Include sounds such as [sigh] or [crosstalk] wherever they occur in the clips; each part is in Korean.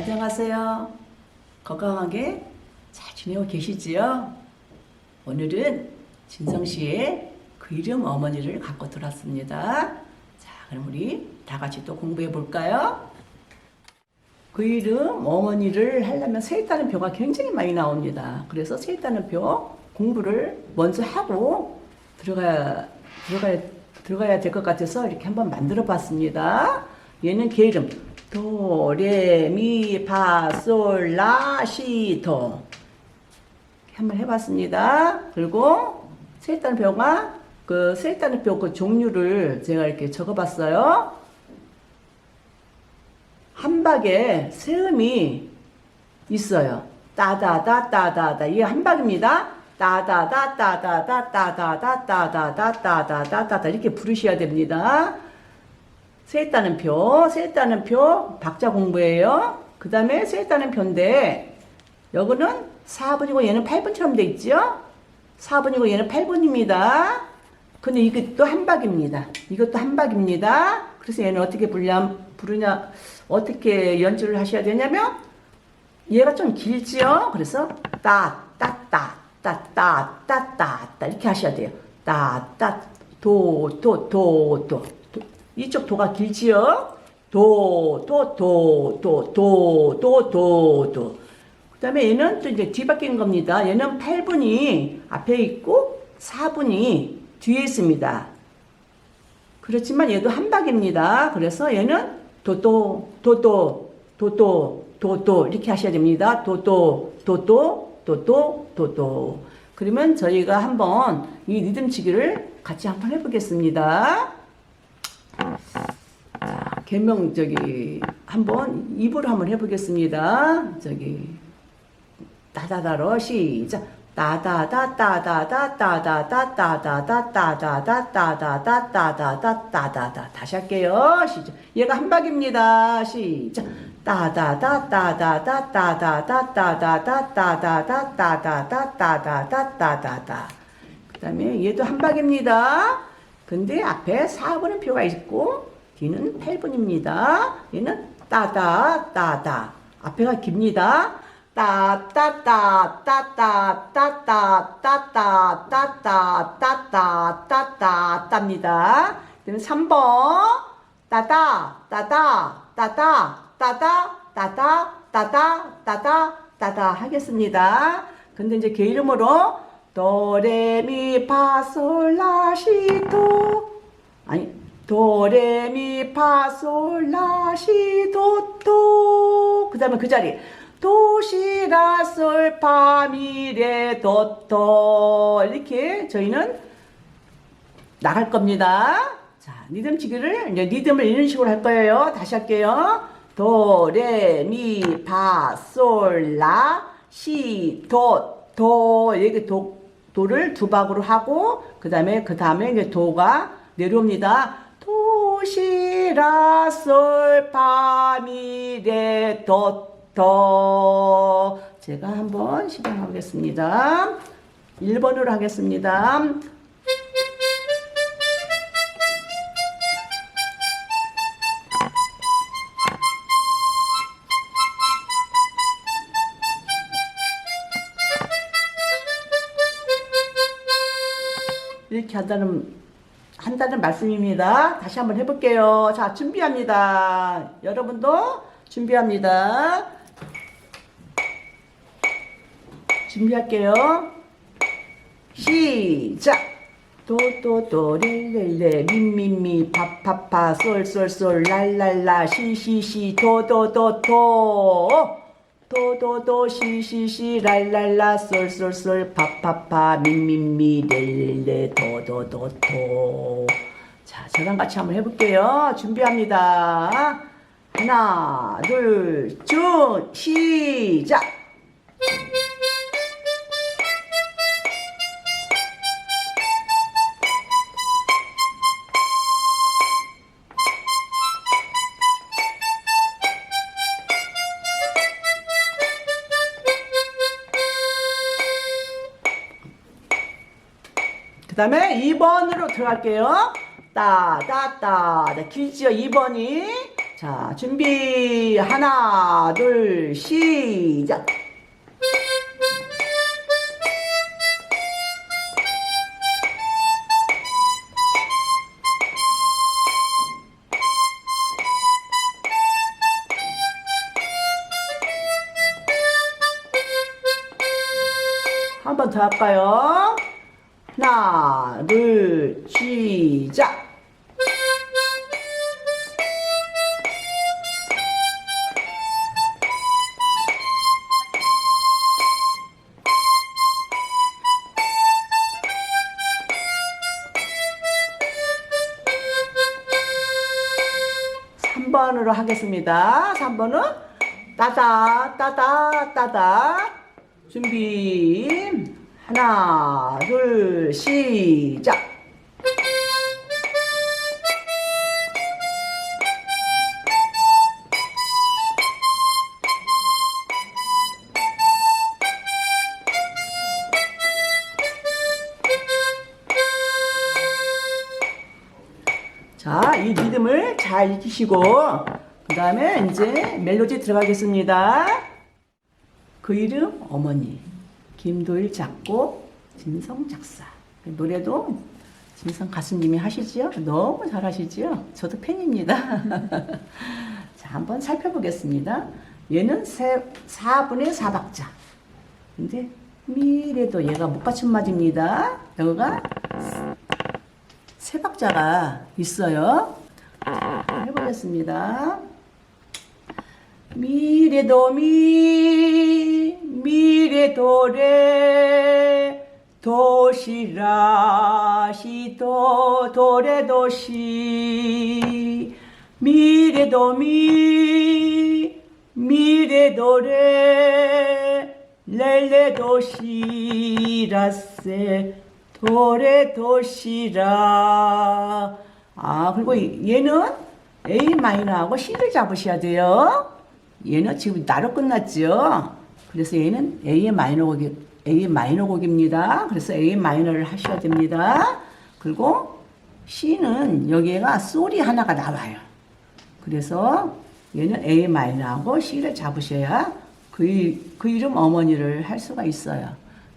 안녕하세요. 건강하게 잘 지내고 계시지요? 오늘은 진성 씨의 그 이름 어머니를 갖고 들었습니다. 자, 그럼 우리 다 같이 또 공부해 볼까요? 그 이름 어머니를 하려면 세 있다는 표가 굉장히 많이 나옵니다. 그래서 세 있다는 표 공부를 먼저 하고 들어가야 들어가야 들어가야 될 것 같아서 이렇게 한번 만들어 봤습니다. 얘는 개 이름 도레미파솔라시도 한번 해봤습니다. 그리고 세 있다는 표가 그세 있다는 표그 종류를 제가 이렇게 적어봤어요. 한 박에 세음이 있어요. 따다다 따다다 이게 한 박입니다. 따다다 따다다 따다다 따다다 따다다 따다 이렇게 부르셔야 됩니다. 세했다는 표, 세했다는 표 박자 공부예요. 그 다음에 세했다는 표인데 여기는 4분이고 얘는 8분처럼 돼 있죠? 4분이고 얘는 8분입니다. 근데 이것도 한박입니다. 이것도 한박입니다. 그래서 얘는 어떻게 부르냐, 부르냐, 어떻게 연주를 하셔야 되냐면 얘가 좀 길지요? 그래서 따, 따, 따, 따, 따, 따, 따, 따 이렇게 하셔야 돼요. 따, 따, 도, 도, 도, 도. 도. 이쪽 도가 길지요? 도, 도, 도, 도, 도, 도, 도, 도. 그 다음에 얘는 또 이제 뒤바뀐 겁니다. 얘는 8분이 앞에 있고 4분이 뒤에 있습니다. 그렇지만 얘도 한박입니다. 그래서 얘는 도도, 도도, 도도, 도도 이렇게 하셔야 됩니다. 도도, 도도, 도도, 도도. 그러면 저희가 한번 이 리듬치기를 같이 한번 해보겠습니다. 자, 개명 저기 한번 입으로 한번 해보겠습니다. 저기 따다다로 시작. 따다다 따다다 따다다 따다다 따다다 따다다 따다다 따다다 다시 할게요. 시작. 얘가 한 박입니다. 시작. 따다다 따다다 따다다 따다다 따다다 따다다 따다다 따다다 그다음에 얘도 한 박입니다. 근데 앞에 4분의 표가 있고 뒤는 8분입니다. 얘는 따다 따다 앞에가 깁니다. 따따따 따따 따따 따따 따따 따따 따따 따입니다. 그다음에 3번 따따 따따 따따 따따 따따 따따 따따 따따 하겠습니다. 근데 이제 개 이름으로 도레미파솔라시도 아니 도레미파솔라시도도 그 다음에 그 자리 도시라솔파미레 도토 이렇게 저희는 나갈 겁니다. 자, 리듬치기를 이제 리듬을 이런 식으로 할 거예요. 다시 할게요. 도, 레, 미, 파, 솔, 라, 시, 도, 도 여기 도, 도를 두 박으로 하고 그 다음에 그 다음에 이제 도가 내려옵니다. 도시라, 솔, 파, 미, 레, 도, 도. 제가 한번 시작하겠습니다. 1번으로 하겠습니다. 한다는 한다는 말씀입니다. 다시 한번 해볼게요. 자, 준비합니다. 여러분도 준비합니다. 준비할게요. 시작. 도도도 렐렐레 미미미 파파파 솔솔솔 랄랄라 시시시 도도도도 도도도 시시시 랄랄라 솔솔솔 파파파 미미미 렐렐레 도도도도. 자 저랑 같이 한번 해볼게요. 준비합니다. 하나 둘 쭉 시작 다음에 2번으로 들어갈게요. 따, 따, 따. 네, 길지요, 2번이. 자, 준비. 하나, 둘, 시작. 한번 더 할까요? 하겠습니다. 3번은 따다, 따다, 따다. 준비. 하나, 둘, 시작. 자, 이 리듬을 잘 익히시고, 그 다음에 이제 멜로디 들어가겠습니다. 그 이름 어머니. 김도일 작곡, 진성 작사. 노래도 진성 가수님이 하시지요? 너무 잘하시지요? 저도 팬입니다. [laughs] 자, 한번 살펴보겠습니다. 얘는 세, 4분의 4박자. 근데 미래도 얘가 목받침맞입니다. 여기가 세 박자가 있어요. 자, 해보겠습니다. 미래도 미 미래도 레 도시라시 도 도래도 시 미래도 미 미래도 레 렐레도 시라세 도래도 시라 아 그리고 얘는 A 마이너하고 C를 잡으셔야 돼요. 얘는 지금 나로 끝났죠. 그래서 얘는 A 마이너 곡이 A 마이너 곡입니다. 그래서 A 마이너를 하셔야 됩니다. 그리고 C는 여기가 솔이 하나가 나와요. 그래서 얘는 A 마이너하고 C를 잡으셔야 그, 이- 그 이름 어머니를 할 수가 있어요.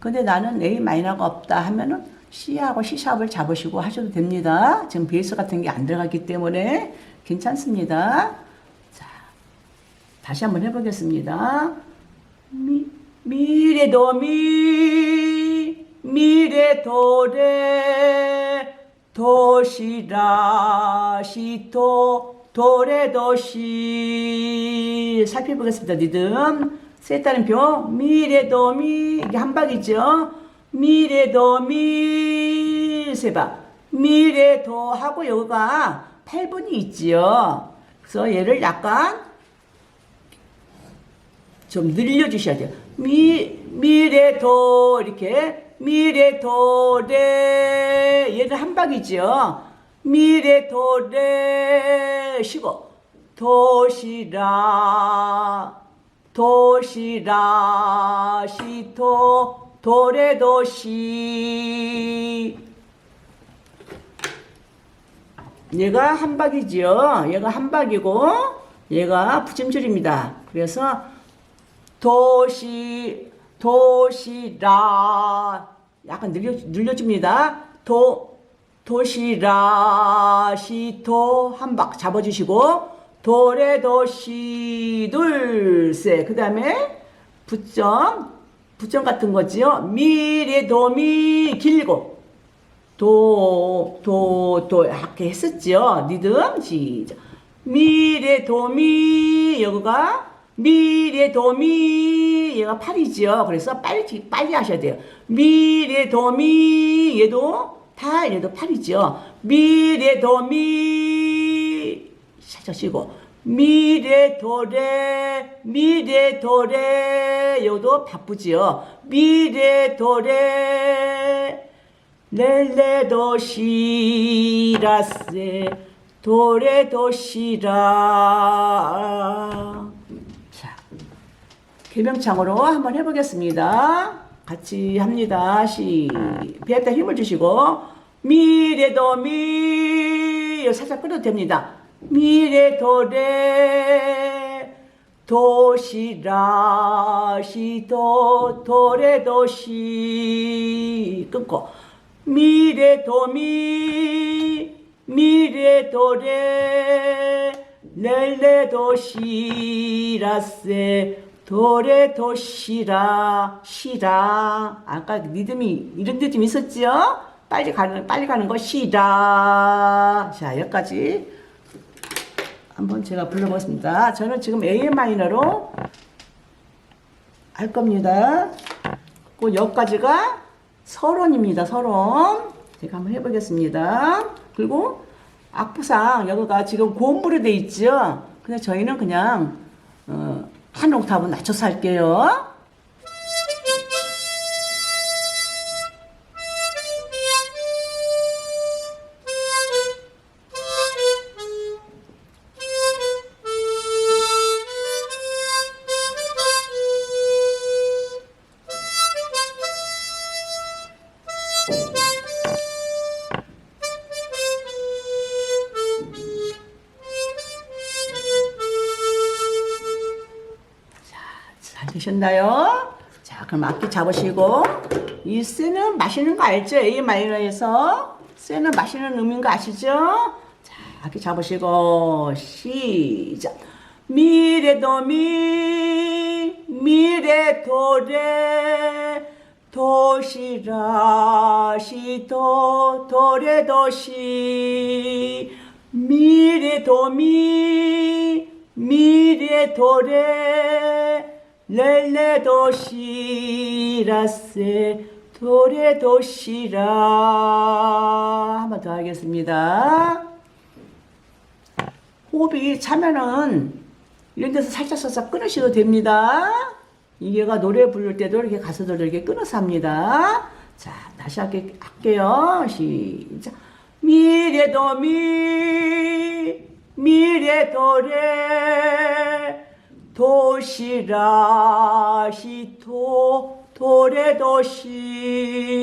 근데 나는 A 마이너가 없다 하면은 C하고 C샵을 잡으시고 하셔도 됩니다. 지금 베이스 같은 게 안 들어갔기 때문에 괜찮습니다. 자, 다시 한번 해보겠습니다. 미, 미래도 미, 미래도 레, 도시라시 도, 도래도 시. 살펴보겠습니다. 리듬. 세 따름표. 미래도 미. 이게 한 박이죠. 미래도 미. 세 박. 미래도 하고 여기가 8분이 있지요. 그래서 얘를 약간 좀 늘려주셔야 돼요. 미, 미래도, 이렇게, 미래도래, 얘는 한 박이죠. 미래도래, 쉬고, 도시라, 도시라, 시토, 도래도시. 얘가 한 박이지요. 얘가 한 박이고, 얘가 붙임줄입니다. 그래서, 도시 도시라 약간 늘려 늘려줍니다. 도 도시라 시도 한 박 잡아주시고 도래도시 둘셋 그다음에 붙점 붙점 같은 거지요. 미래 도미 길고 도, 도, 도, 이렇게 했었죠. 리듬, 시작. 미래 도미, 여기가 미래도 미, 얘가 8이죠. 그래서 빨리, 빨리 하셔야 돼요. 미래도 미, 얘도 8, 얘도 8이죠. 미래도미, 찾으시고. 미래도래, 미래도래, 여도 바쁘지요. 미래도래, 렐레도시라세 도레도시라 자 개명창으로 한번 해보겠습니다. 같이 합니다. 시 배에다 힘을 주시고. 미래도 미 살짝 끌어도 됩니다. 미래 도 레 도시라 시도 도레 도시. 끊고. 미래 도 미 미래 도 레 렐레 도 시라세 도레 도시라 시라 아까 리듬이 이런 데좀 있었죠? 빨리 가는 빨리 가는 거 시라 자 여기까지 한번 제가 불러보겠습니다. 저는 지금 A 마이너로 할 겁니다. 그 여기까지가 서론입니다. 서론. 제가 한번 해보겠습니다. 그리고 악보상 여기가 지금 고음부로 돼 있죠. 근데 저희는 그냥 어, 한 옥타브 낮춰서 할게요. 되셨나요? 자, 그럼 악기 잡으시고 이 쇠는 마시는 거 알죠? A 마이너에서 쇠는 마시는 음인 거 아시죠? 자, 악기 잡으시고 시작. 미래도 미 미래도래 도시라 시 도 도래 도시 미래도 미 미래도래 렐레 도시라세 도레 도시라 한번 더 하겠습니다. 호흡이 차면은 이런 데서 살짝 살짝 끊으셔도 됩니다. 이게가 노래 부를 때도 이렇게 가수들 이렇게 끊어서 합니다. 자, 다시 할게, 할게요. 시작. 미래도 미, 미래도래, 도시라, 시토, 도래, 도시.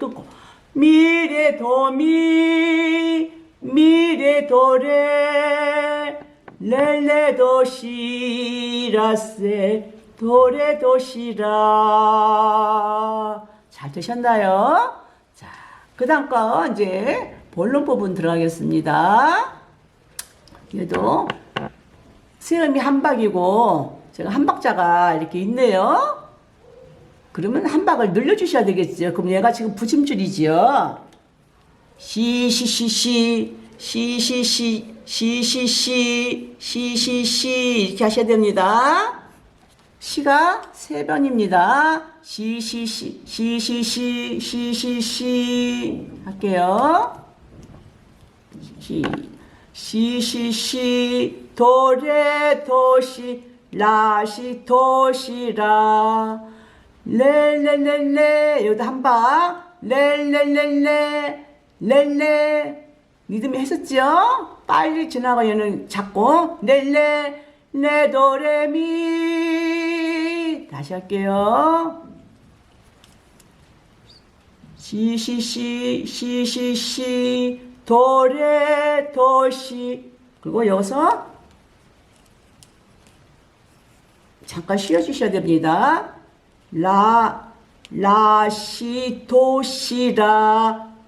끊고. 미래도 미, 미래도래, 렐레 도시라세 도레 도시라 잘 되셨나요? 자, 그 다음 거 이제 본론 부분 들어가겠습니다. 얘도 세음이 한 박이고 제가 한 박자가 이렇게 있네요. 그러면 한 박을 늘려주셔야 되겠죠. 그럼 얘가 지금 부침줄이지요. 시시시시 시시시 시시시 시시시 이렇게 하셔야 됩니다. 시가 세 번입니다. 시시시 시시시 시시시 할게요. 시 시시시 도레 도시 라시 도시라. 렐렐렐레 여기다 한방. 렐렐렐레 렐레 리듬이 했었죠? 빨리 지나가 얘는 잡고 렐레 레도레미. 다시 할게요. 시시시 시시시. 도레 도시. 그리고 여기서 잠깐 쉬어주셔야 됩니다. 라 라시도시라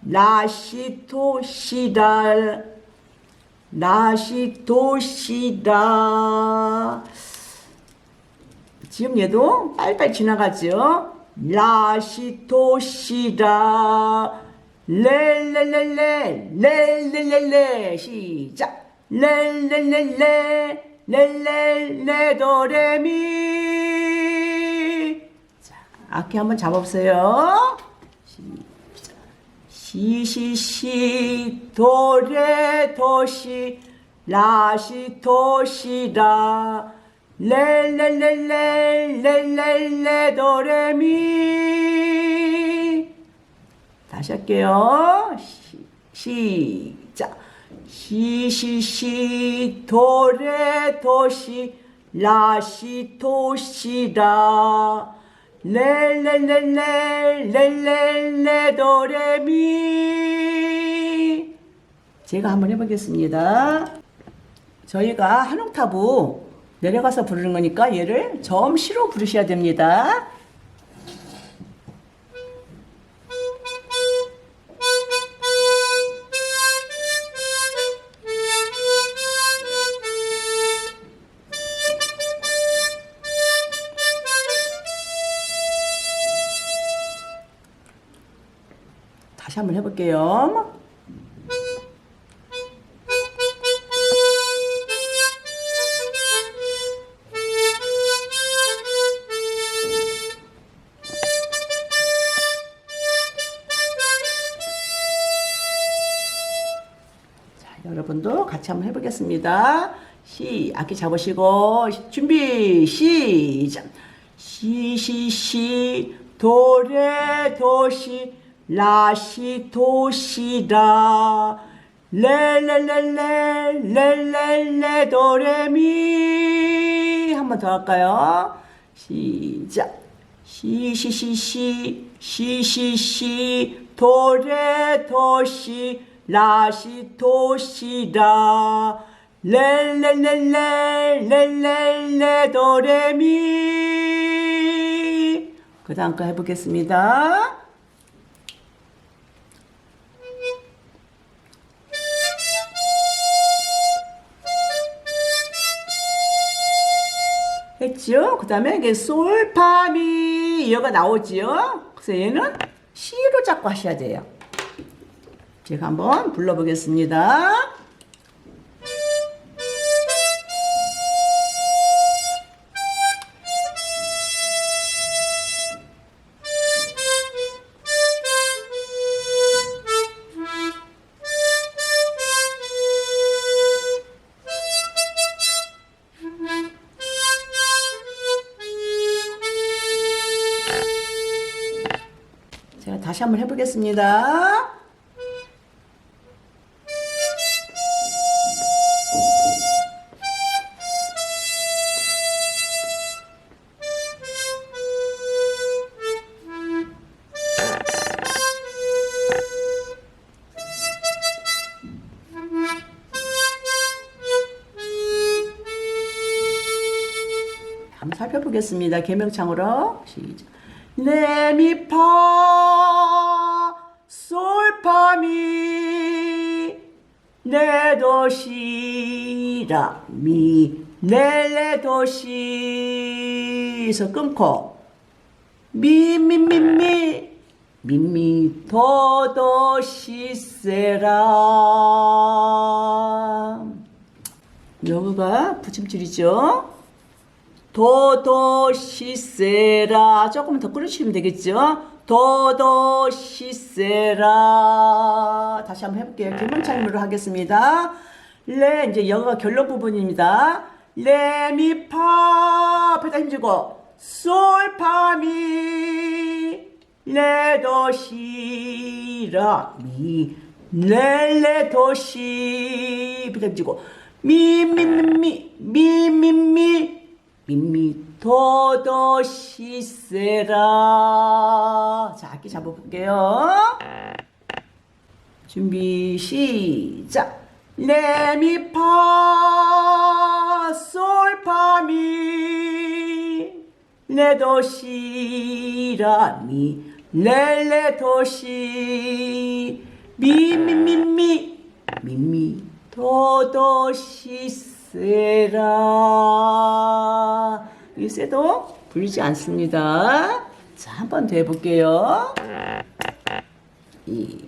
라시도시라 라시도시라 지금 얘도 빨리빨리 지나가죠. 라시도시라 렐렐렐레 렐렐렐레 시작 렐렐렐레 렐렐레 도레미 자 악기 한번 잡아보세요. 시시시 도레 도시 라시 도시라 렐렐렐레 렐렐레 도레미 다시 할게요. 시, 시작. 시시시 도레 도시 라시 도시라 렐렐렐레 렐렐레 도레미 제가 한번 해보겠습니다. 저희가 한 옥타브 내려가서 부르는 거니까 얘를 점 시로 부르셔야 됩니다. 볼게요. 자, 여러분도 같이 한번 해보겠습니다. 시, 악기 잡으시고, 시- 준비, 시작. 시, 시, 시, 도, 레, 도, 시, 라, 시, 도, 시, 라. 레, 레, 레, 레, 레, 레, 레, 도, 레, 미. 한 번 더 할까요? 시작. 시, 시, 시, 시, 시, 시, 시, 도, 레, 도, 시, 라, 시, 도, 시, 라. 레, 레, 레, 레, 레, 레, 레, 도, 레, 미. 그 다음 거 해보겠습니다. 했죠? 그 다음에 이게 솔파미 이어가 나오지요? 그래서 얘는 C로 잡고 하셔야 돼요. 제가 한번 불러보겠습니다. 다시 한번 해보겠습니다. 살펴보겠습니다. 개명창으로 시작. 레미파 솔파미 레도시라 미 레레도시에서 끊고. 미미미미 미미 도도시세라. 여기가 붙임줄이죠. 도도시세라. 조금 더 끌어주시면 되겠죠? 도도시세라. 다시 한번 해볼게요. 김원창으로 하겠습니다. 레 이제 여기가 결론 부분입니다. 레미파. 앞에다 힘주고. 솔파미. 레도시라. 미. 레레도시 앞에다 힘주고. 미미미 미 미미 도도시세라. 자 악기 잡아볼게요. 준비 시작. 레미파 솔파미. 레도시라미. 레레도시. 미미미미. 미미 도도시세 라이 쇠도 불리지 않습니다. 자, 한 번 더 해볼게요. 이,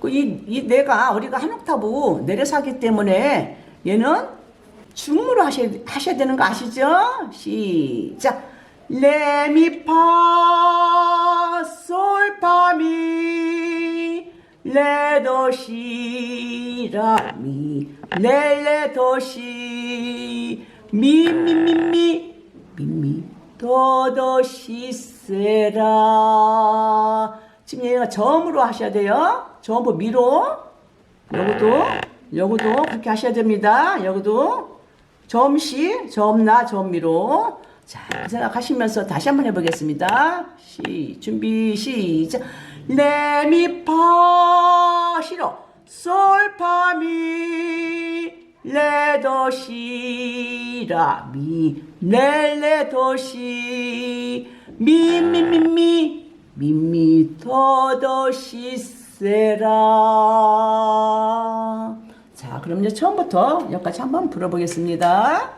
그 이, 이 내가 우리가 한 옥타브 내려서 하기 때문에 얘는 중음으로 하셔야, 하셔야 되는 거 아시죠? 시작. 레미파 솔파미 레도시라미 레레도시. 미미미미. 미미. 도도시 세라. 지금 얘가 점으로 하셔야 돼요. 점부 미로. 여기도 여기도 그렇게 하셔야 됩니다. 여기도. 점시 점나 점미로. 자 생각하시면서 다시 한번 해보겠습니다. 시 준비 시작. 레미파 시로 솔파미 레도시라 미 렐레도시 미미미미 미미 도도시세라 자 그럼 이제 처음부터 여기까지 한번 불어보겠습니다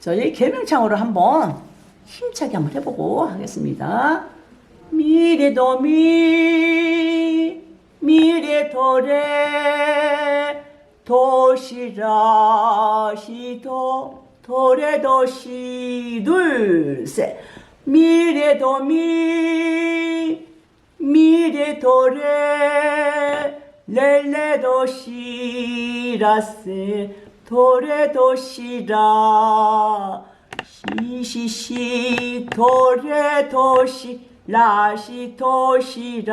저희 개명창으로 한번 힘차게 한번 해보고 하겠습니다. 미래도 미 미래도래 도시라시도 도래도시 둘셋. 미래도 미 미래도래 렐레도시라세 도래도시라. 시시시 도래도시 라시도시라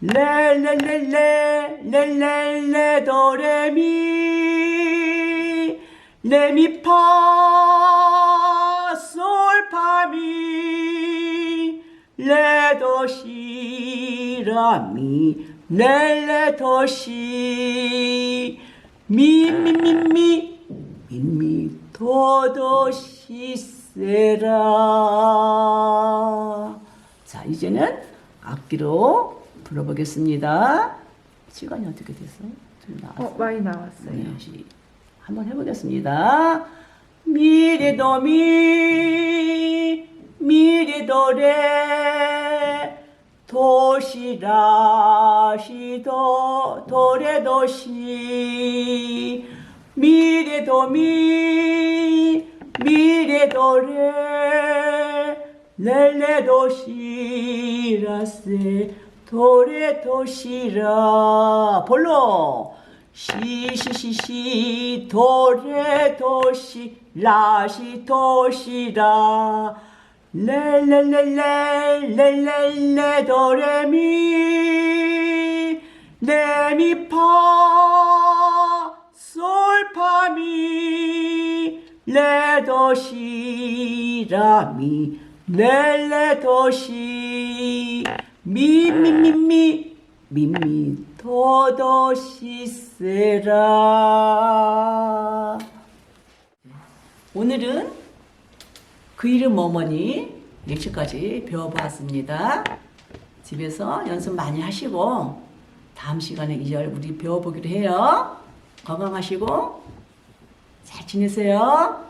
레레레레 레레레 도레미 레미파 솔파미 레도시라미 렐레도시 미미미미 미미 도도시 세라 자 이제는 악기로 불러보겠습니다 시간이 어떻게 됐어요? 좀 나왔어요? 어, 많이 나왔어요. 네, 시- 한번 해보겠습니다. 미래도 미 미래도래 도시라시도 도래도시 미래도 미 미래도래 렐레도시라세. 도래도시라. 볼로. 시시시시. 도래도시 라시도시라. 렐렐렐레 렐렐레 도레미 레미파 솔파미 레도시라미 렐레도시 미미미미 미미 도도시세라 오늘은 그 이름 어머니 예시까지 배워보았습니다. 집에서 연습 많이 하시고 다음 시간에 이 절 우리 배워보기로 해요. 건강하시고 잘 지내세요.